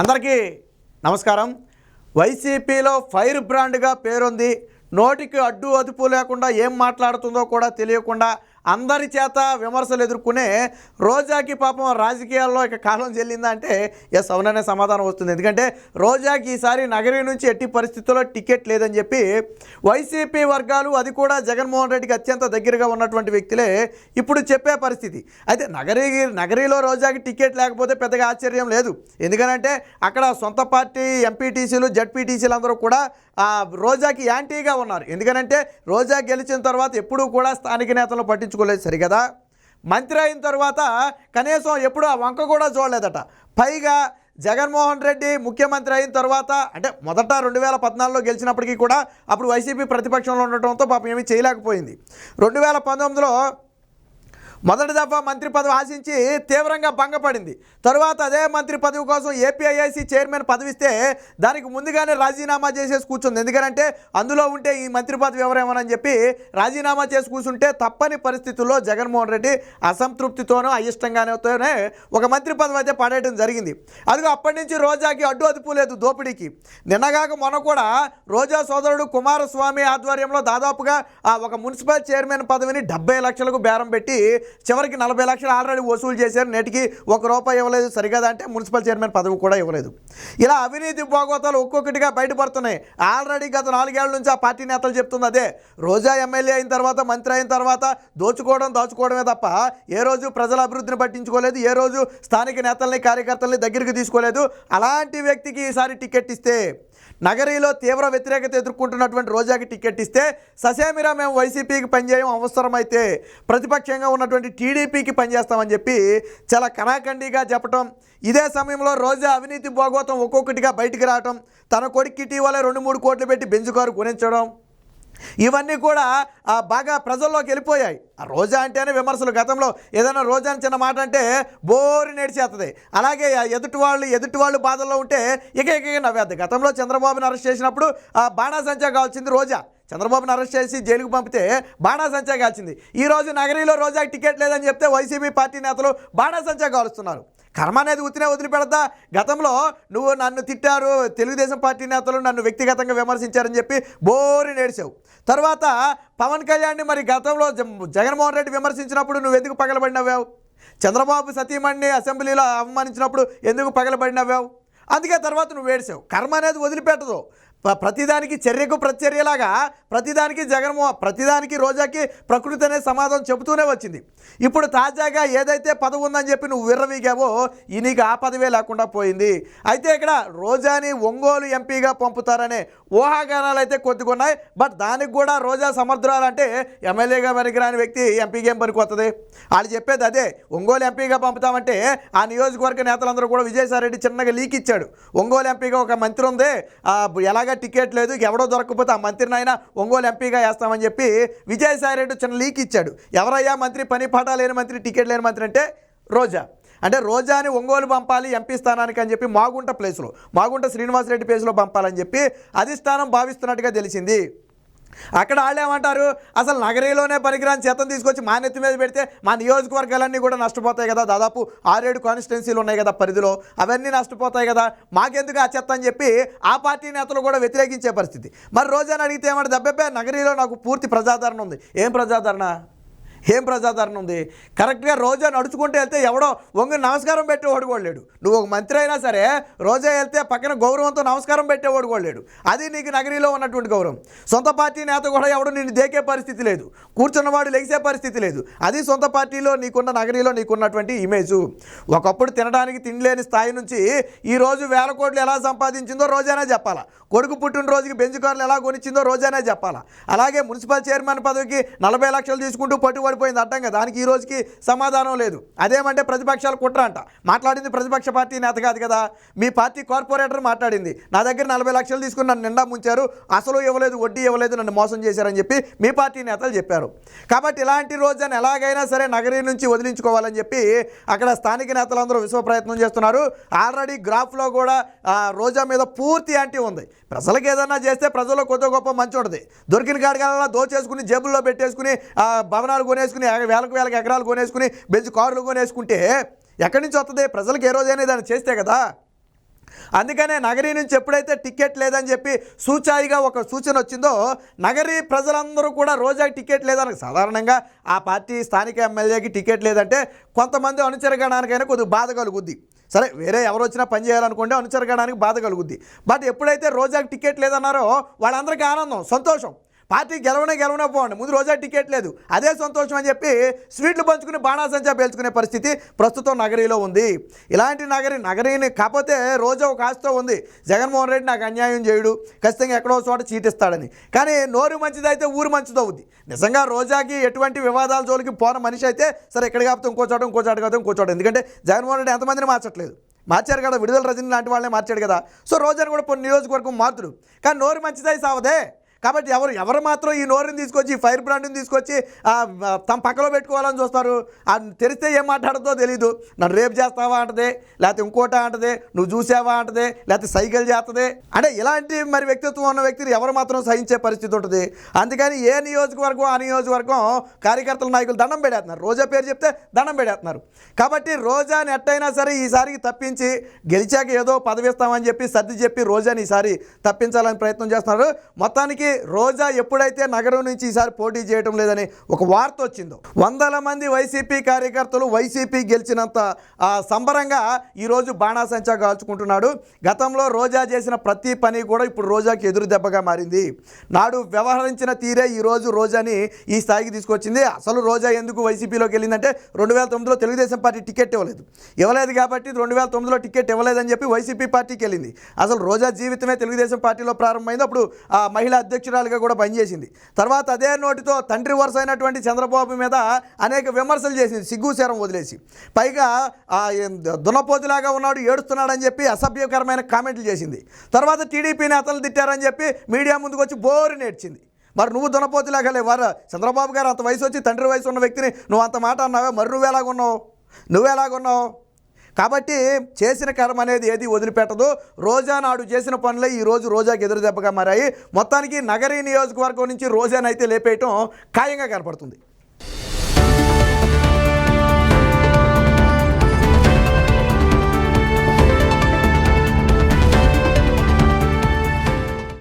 అందరికీ నమస్కారం. వైసీపీలో ఫైర్ బ్రాండ్గా పేరుంది. నోటికి అడ్డు అదుపు లేకుండా ఏం మాట్లాడుతుందో కూడా తెలియకుండా అందరి చేత విమర్శలు ఎదుర్కొనే రోజాకి పాపం రాజకీయాల్లో ఇక కాలం చెల్లిందా అంటే ఎస్ అవుననే సమాధానం వస్తుంది. ఎందుకంటే రోజాకి ఈసారి నగరి నుంచి ఎట్టి పరిస్థితుల్లో టికెట్ లేదని చెప్పి వైసీపీ వర్గాలు అది కూడా జగన్మోహన్ రెడ్డికి అత్యంత దగ్గరగా ఉన్నటువంటి వ్యక్తులే ఇప్పుడు చెప్పే పరిస్థితి. అయితే నగరీ నగరీలో రోజాకి టికెట్ లేకపోతే పెద్దగా ఆశ్చర్యం లేదు. ఎందుకనంటే అక్కడ సొంత పార్టీ ఎంపీటీసీలు జడ్పీటీసీలు అందరూ కూడా రోజాకి యాంటీగా ఉన్నారు. ఎందుకనంటే రోజా గెలిచిన తర్వాత ఎప్పుడూ కూడా స్థానిక నేతలు పట్టించు పట్టించుకోలేదు సరిగదా? మంత్రి అయిన తర్వాత కనీసం ఎప్పుడు ఆ వంక కూడా చూడలేదట. పైగా జగన్మోహన్ రెడ్డి ముఖ్యమంత్రి అయిన తర్వాత అంటే మొదట రెండు వేల పద్నాలుగులో గెలిచినప్పటికీ కూడా అప్పుడు వైసీపీ ప్రతిపక్షంలో ఉండటంతో పాపం ఏమీ చేయలేకపోయింది. రెండు వేల పంతొమ్మిదిలో మొదటి దఫా మంత్రి పదవి ఆశించి తీవ్రంగా భంగపడింది. తరువాత అదే మంత్రి పదవి కోసం ఏపీఐఐసి చైర్మన్ పదవిస్తే దానికి ముందుగానే రాజీనామా చేసేసి కూర్చుంది. ఎందుకంటే అందులో ఉంటే ఈ మంత్రి పదవి ఎవరేమోనని చెప్పి రాజీనామా చేసి కూర్చుంటే తప్పని పరిస్థితుల్లో జగన్మోహన్ రెడ్డి అసంతృప్తితోనో అయిష్టంగానేతోనే ఒక మంత్రి పదవి అయితే పడేయడం జరిగింది. అదిగో అప్పటి నుంచి రోజాకి అడ్డు అదుపు లేదు దోపిడీకి. నిన్నగాక మొన్న కూడా రోజా సోదరుడు కుమారస్వామి ఆధ్వర్యంలో దాదాపుగా ఒక మున్సిపల్ చైర్మన్ పదవిని డెబ్బై లక్షలకు బేరం పెట్టి చివరికి నలభై లక్షలు ఆల్రెడీ వసూలు చేశారు. నేటికి ఒక రూపాయి ఇవ్వలేదు. సరికదా అంటే మున్సిపల్ చైర్మన్ పదవి కూడా ఇవ్వలేదు. ఇలా అవినీతి భోగోతాలు ఒక్కొక్కటిగా బయటపడుతున్నాయి. ఆల్రెడీ గత నాలుగేళ్ళ నుంచి ఆ పార్టీ నేతలు చెప్తుంది అదే. రోజా ఎమ్మెల్యే అయిన తర్వాత మంత్రి అయిన తర్వాత దోచుకోవడం దాచుకోవడమే తప్ప ఏ రోజు ప్రజల అభివృద్ధిని పట్టించుకోలేదు. ఏ రోజు స్థానిక నేతల్ని కార్యకర్తల్ని దగ్గరికి తీసుకోలేదు. అలాంటి వ్యక్తికి ఈసారి టికెట్ ఇస్తే నగరీలో తీవ్ర వ్యతిరేకత ఎదుర్కొంటున్నటువంటి రోజాకి టికెట్ ఇస్తే ససేమిరా మేము వైసీపీకి పనిచేయం అవసరమైతే ప్రతిపక్షంగా ఉన్నటువంటి టీడీపీకి పనిచేస్తామని చెప్పి చాలా కరాఖండిగా చెప్పటం ఇదే సమయంలో రోజా అవినీతి భోగోతం ఒక్కొక్కటిగా బయటికి రావటం తన కొడుకు ఇటీవల రెండు మూడు కోట్లు పెట్టి బెంచు కారు కొనించడం ఇవన్నీ కూడా బాగా ప్రజల్లోకి వెళ్ళిపోయాయి. ఆ రోజా అంటేనే విమర్శలు. గతంలో ఏదైనా రోజా అని చిన్న మాట అంటే బోరు నేడిచేస్తుంది అలాగే ఎదుటి వాళ్ళు ఎదుటి వాళ్ళు బాధల్లో ఉంటే ఇక ఇక నవ్వేద్ది. గతంలో చంద్రబాబుని అరెస్ట్ చేసినప్పుడు ఆ బాణాసంచా కావాల్సింది రోజా. చంద్రబాబుని అరెస్ట్ చేసి జైలుకు పంపితే బాణాసంచా కాల్చింది. ఈ రోజు నగరీలో రోజాకి టికెట్ లేదని చెప్తే వైసీపీ పార్టీ నేతలు బాణాసంచా కాలుస్తున్నారు. కర్మ అనేది ఉత్తినే వదిలిపెడతా గతంలో నువ్వు నన్ను తిట్టారు తెలుగుదేశం పార్టీ నేతలు నన్ను వ్యక్తిగతంగా విమర్శించారని చెప్పి బోరి నేడిచావు తర్వాత పవన్ కళ్యాణ్ని మరి గతంలో జ- జగన్మోహన్ రెడ్డి విమర్శించినప్పుడు నువ్వు ఎందుకు పగలబడినవ్వావు? చంద్రబాబు సతీమణ్ణి అసెంబ్లీలో అవమానించినప్పుడు ఎందుకు పగలబడినవ్వావు? అందుకే తర్వాత నువ్వు ఏడ్చావు. కర్మ అనేది వదిలిపెట్టదు. ప్రతిదానికి చర్యకు ప్రతిచర్యలాగా ప్రతిదానికి జగన్మో ప్రతిదానికి రోజాకి ప్రకృతి అనే సమాధానం చెబుతూనే వచ్చింది. ఇప్పుడు తాజాగా ఏదైతే పదవి ఉందని చెప్పి నువ్వు విర్రవీగావో ఈ నీకు ఆ పదవే లేకుండా పోయింది. అయితే ఇక్కడ రోజాని ఒంగోలు ఎంపీగా పంపుతారనే ఊహాగానాలు అయితే కొద్దిగా ఉన్నాయి. బట్ దానికి కూడా రోజా సమర్థురాలంటే ఎమ్మెల్యేగా పనికిరాని వ్యక్తి ఎంపీగా ఏం పనికొస్తుంది వాళ్ళు చెప్పేది అదే. ఒంగోలు ఎంపీగా పంపుతామంటే ఆ నియోజకవర్గ నేతలందరూ కూడా విజయసాయిరెడ్డి చిన్నగా లీక్ ఇచ్చాడు. ఒంగోలు ఎంపీగా ఒక మంత్రి ఉంది. ఎలాగ టికెట్ లేదు ఎవడో దొరకకపోతే ఆ మంత్రిని అయినా ఒంగోలు ఎంపీగా వేస్తామని చెప్పి విజయసాయి రెడ్డి చిన్న లీక్ ఇచ్చాడు. ఎవరయ్యా మంత్రి పని పాట లేని మంత్రి టికెట్ లేని మంత్రి అంటే రోజా. అంటే రోజాని ఒంగోలు పంపాలి ఎంపీ స్థానానికి అని చెప్పి మాగుంట ప్లేస్లో మాగుంట శ్రీనివాసరెడ్డి ప్లేస్లో పంపాలని చెప్పి అధిష్టానం భావిస్తున్నట్టుగా తెలిసింది. అక్కడ వాళ్ళు ఏమంటారు? అసలు నగరీలోనే పనికిరాని చేతం తీసుకొచ్చి మా నెత్తి మీద పెడితే మా నియోజకవర్గాలన్నీ కూడా నష్టపోతాయి కదా. దాదాపు ఆరేడు కాన్స్టిట్యున్సీలు ఉన్నాయి కదా పరిధిలో. అవన్నీ నష్టపోతాయి కదా. మాకెందుకు ఆ చెత్త అని చెప్పి ఆ పార్టీ నేతలు కూడా వ్యతిరేకించే పరిస్థితి. మరి రోజాని అడిగితే ఏమంటే దెబ్బపే నగరీలో నాకు పూర్తి ప్రజాదరణ ఉంది. ఏం ప్రజాదరణ? ఏం ప్రజాదరణ ఉంది? కరెక్ట్గా రోజా నడుచుకుంటూ వెళ్తే ఎవడో వంగి నమస్కారం పెట్టేవాడు కూడా లేడు. నువ్వు ఒక మంత్రి అయినా సరే రోజా వెళ్తే పక్కన గౌరవంతో నమస్కారం పెట్టేవాడు కూడా లేడు. అది నీకు నగరీలో ఉన్నటువంటి గౌరవం. సొంత పార్టీ నేత కూడా ఎవడు నిన్ను దేకే పరిస్థితి లేదు. కూర్చున్నవాడు లెగిసే పరిస్థితి లేదు. అది సొంత పార్టీలో నీకున్న నగరీలో నీకున్నటువంటి ఇమేజ్. ఒకప్పుడు తినడానికి తినలేని స్థాయి నుంచి ఈరోజు వేల కోట్లు ఎలా సంపాదించిందో రోజానే చెప్పాలా. కొడుకు పుట్టినరోజుకి బెంచ్ కార్లు ఎలా కొనిచ్చిందో రోజానే చెప్పాలా. అలాగే మున్సిపల్ చైర్మన్ పదవికి నలభై లక్షలు తీసుకుంటూ పడిపోయింది అడ్డంగా దానికి ఈ రోజుకి సమాధానం లేదు. అదేమంటే ప్రతిపక్షాలు కుట్ర అంట. మాట్లాడింది ప్రతిపక్ష పార్టీ నేత కాదు కదా. మీ పార్టీ కార్పొరేటర్ మాట్లాడింది. నా దగ్గర నలభై లక్షలు తీసుకుని నన్ను నిండా ముంచారు. అసలు ఇవ్వలేదు వడ్డీ ఇవ్వలేదు నన్ను మోసం చేశారని చెప్పి మీ పార్టీ నేతలు చెప్పారు. కాబట్టి ఇలాంటి రోజున ఎలాగైనా సరే నగరీ నుంచి వదిలించుకోవాలని చెప్పి అక్కడ స్థానిక నేతలందరూ విశ్వ ప్రయత్నం చేస్తున్నారు. ఆల్రెడీ గ్రాఫ్లో కూడా రోజా మీద పూర్తి యాంటీ ఉంది. ప్రజలకు ఏదన్నా చేస్తే ప్రజల్లో కొద్ది గొప్ప మంచి ఉంటుంది. దొరికిన కాడికల్లా దోచేసుకుని జేబుల్లో పెట్టేసుకుని భవనాలు భవనాలు కొనేసుకుని వేలకు వేలకు ఎకరాలు కొనేసుకుని బెంచ్ కార్లు కొనేసుకుంటే ఎక్కడి నుంచి వస్తుంది ప్రజలకు ఏ రోజైనా దాన్ని చేస్తే కదా? అందుకనే నగరీ నుంచి ఎప్పుడైతే టికెట్ లేదని చెప్పి సూచాయిగా ఒక సూచన వచ్చిందో నగరీ ప్రజలందరూ కూడా రోజాకి టికెట్ లేదని సాధారణంగా ఆ పార్టీ స్థానిక ఎమ్మెల్యేకి టికెట్ లేదంటే కొంతమంది అనుచరగణానికైనా కొద్దిగా బాధ కలుగుద్ది. సరే వేరే ఎవరు వచ్చినా పని చేయాలనుకుంటే అనుచరగణానికి బాధ కలుగుద్ది. బట్ ఎప్పుడైతే రోజాకి టికెట్ లేదన్నారో వాళ్ళందరికీ ఆనందం సంతోషం. పార్టీ గెలవనే గెలవనే పోండి. ముందు రోజా టికెట్ లేదు. అదే సంతోషం అని చెప్పి స్వీట్లు పంచుకుని బాణాసంచా పేల్చుకునే పరిస్థితి ప్రస్తుతం నగరీలో ఉంది. ఇలాంటి నగరి నగరీని కాకపోతే రోజా ఒక ఆశతో ఉంది. జగన్మోహన్ రెడ్డి నాకు అన్యాయం చేయడు. ఖచ్చితంగా ఎక్కడో చోట చీటిస్తాడని. కానీ నోరు మంచిదైతే ఊరు మంచిదవుద్ది నిజంగా రోజాకి ఎటువంటి వివాదాల జోలికి పోన మనిషి అయితే సరే ఎక్కడ కాకపోతే ఇంకో చోట ఇంకో చోట కాకపోతే ఇంకో చోట. ఎందుకంటే జగన్మోహన్ రెడ్డి ఎంతమందిని మార్చట్లేదు. మార్చారు కదా. విడుదల రజని లాంటి వాళ్ళే మార్చాడు కదా. సో రోజాని కూడా కొన్ని నియోజకవర్గం మార్చుడు. కానీ నోరు మంచిదై సావదే. కాబట్టి ఎవరు ఎవరు మాత్రం ఈ నోరుని తీసుకొచ్చి ఫైర్ బ్రాండ్ని తీసుకొచ్చి తమ పక్కలో పెట్టుకోవాలని చూస్తారు. ఆ తెరిస్తే ఏం మాట్లాడుతుందో తెలీదు. నన్ను రేపు చేస్తావా అంటదే లేకపోతే ఇంకోట అంటదే నువ్వు చూసావా అంటదే లేకపోతే సైకిల్ చేస్తుంది అంటే ఇలాంటి మరి వ్యక్తిత్వం ఉన్న వ్యక్తిని ఎవరు మాత్రం సహించే పరిస్థితి ఉంటుంది. అందుకని ఏ నియోజకవర్గం ఆ నియోజకవర్గం కార్యకర్తల నాయకులు దండం పెడేస్తున్నారు రోజా పేరు చెప్తే దండం పెడేస్తున్నారు కాబట్టి రోజాని ఎట్టయినా సరే ఈసారికి తప్పించి గెలిచాక ఏదో పదవిస్తామని చెప్పి సర్ది చెప్పి రోజాని ఈసారి తప్పించాలని ప్రయత్నం చేస్తున్నారు. మొత్తానికి రోజా ఎప్పుడైతే నగరం నుంచి ఈసారి పోటీ చేయడం లేదని ఒక వార్త వచ్చిందో వందల మంది వైసీపీ కార్యకర్తలు వైసీపీ గెలిచినంత ఆ, సంబరంగా ఈరోజు బాణాసంచా కాల్చుకుంటున్నాడు. గతంలో రోజా చేసిన ప్రతి పని కూడా ఇప్పుడు రోజాకి ఎదురు దెబ్బగా మారింది. నాడు వ్యవహరించిన తీరే ఈరోజు రోజాని ఈ స్థాయికి తీసుకొచ్చింది. అసలు రోజా ఎందుకు వైసీపీలోకి వెళ్ళిందంటే రెండు వేల తొమ్మిదిలో తెలుగుదేశం పార్టీ టికెట్ ఇవ్వలేదు. ఇవ్వలేదు కాబట్టి రెండు వేల తొమ్మిదిలో టికెట్ ఇవ్వలేదని చెప్పి వైసీపీ పార్టీకి వెళ్ళింది. అసలు రోజా జీవితమే తెలుగుదేశం పార్టీలో ప్రారంభమైంది. అప్పుడు ఆ మహిళా అధ్యక్షురాలుగా కూడా పనిచేసింది. తర్వాత అదే నోటితో తండ్రి వరుస అయినటువంటి చంద్రబాబు మీద అనేక విమర్శలు చేసింది. సిగ్గుశరం వదిలేసి. పైగా ఆ, దున్నపోతులాగా ఉన్నాడు ఏడుస్తున్నాడని చెప్పి అసభ్యకరమైన కామెంట్లు చేసింది. తర్వాత టీడీపీ నేతలు తిట్టారని చెప్పి మీడియా ముందుకు వచ్చి బోరు నేర్చింది. మరి నువ్వు దునపోతులాగా లేవారా చంద్రబాబు గారు అంత వయసు వచ్చి తండ్రి వయసు ఉన్న వ్యక్తిని నువ్వు అంత మాట అన్నావే? మరి నువ్వు ఎలాగున్నావు? నువ్వు ఎలాగున్నావు? కాబట్టి చేసిన కర్మ అనేది ఏది వదిలిపెట్టదు. రోజా నాడు చేసిన పనులే ఈ రోజు రోజాకి ఎదురు దెబ్బగా మారాయి. మొత్తానికి నగరీ నియోజకవర్గం నుంచి రోజానైతే లేపేయటం ఖాయంగా కనపడుతుంది.